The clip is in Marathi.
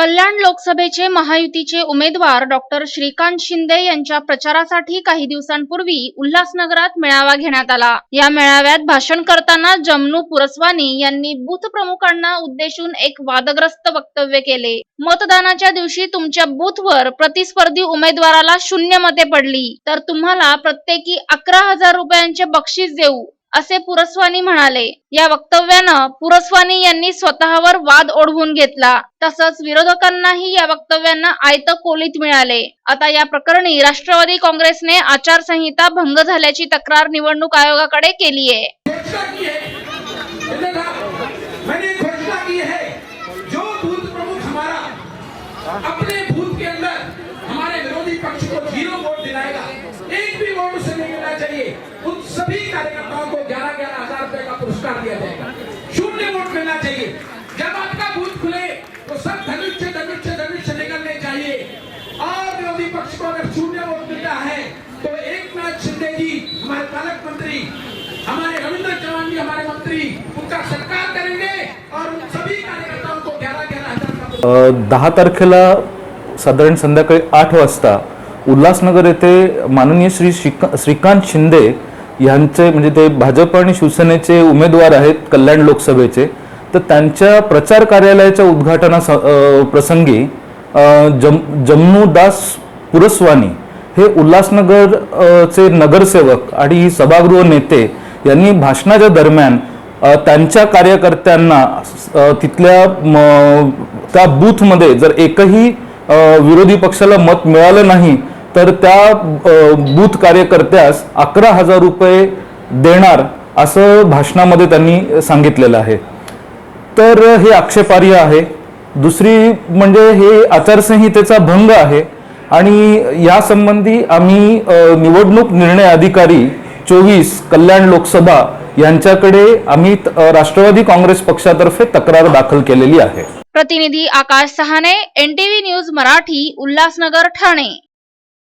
कल्याण लोकसभेचे महायुतीचे उमेदवार डॉक्टर श्रीकांत शिंदे यांच्या प्रचारासाठी काही दिवसांपूर्वी उल्हासनगरात मेळावा घेण्यात आला. या मेळाव्यात भाषण करताना जमनू पुरस्वानी यांनी बूथ प्रमुखांना उद्देशून एक वादग्रस्त वक्तव्य केले. मतदानाच्या दिवशी तुमच्या बूथवर प्रतिस्पर्धी उमेदवाराला शून्य मते पडली. तर तुम्हाला प्रत्येकी अकरा हजार रुपयांचे बक्षीस देऊ. असे पुरस्वानी म्हणाले. या वक्तव्यानं पुरस्वानी यांनी स्वतःवर वाद ओढवून घेतला. तसंच विरोधकांनाही या वक्तव्यांना आयत कोलीत मिळाले. आता या प्रकरणी राष्ट्रवादी काँग्रेसने आचारसंहिता भंग झाल्याची तक्रार निवडणूक आयोगाकडे केली आहे. निकलना चाहिए। जब आपका बूथ खुले तो सब धनुष्य धनुष धनुष्य निकलने चाहिए। और विरोधी पक्ष को अगर शून्य वोट मिलता है तो एक नाथ शिंदे जी हमारे पालक मंत्री हमारे रविंद्र चौहान जी हमारे मंत्री उनका सत्कार करेंगे और उन सभी कार्यकर्ताओं को ग्यारह ग्यारह हजार दहा तारखेला साधारण संध्याकाळी आठ वाजता उल्हासनगर येथे माननीय श्री श्रीका श्रीकांत शिंदे यांचे म्हणजे ते भाजप आणि शिवसेनेचे उमेदवार आहेत कल्याण लोकसभेचे. तर त्यांच्या प्रचार कार्यालयाच्या उद्घाटना प्रसंगी जम जम्मूदास पुरस्वानी हे उल्हासनगर चे नगरसेवक आणि सभागृह नेते यांनी भाषणाच्या दरम्यान त्यांच्या कार्यकर्त्यांना तिथल्या म, त्या बूथमध्ये जर एकही विरोधी पक्षाला मत मिळालं नाही तर त्या बूथ कार्यकर्त्यास अकरा हजार रुपये देणार असं भाषणामध्ये त्यांनी सांगितलेलं आहे. तर हे आक्षेपार्ह आहे. दुसरी म्हणजे हे आचारसंहितेचा भंग आहे आणि यासंबंधी आम्ही निवडणूक निर्णय अधिकारी चोवीस कल्याण लोकसभा यांच्याकडे आम्ही राष्ट्रवादी काँग्रेस पक्षातर्फे तक्रार दाखल केलेली आहे. प्रतिनिधी आकाश सहाने एनटीव्ही न्यूज मराठी उल्हासनगर ठाणे.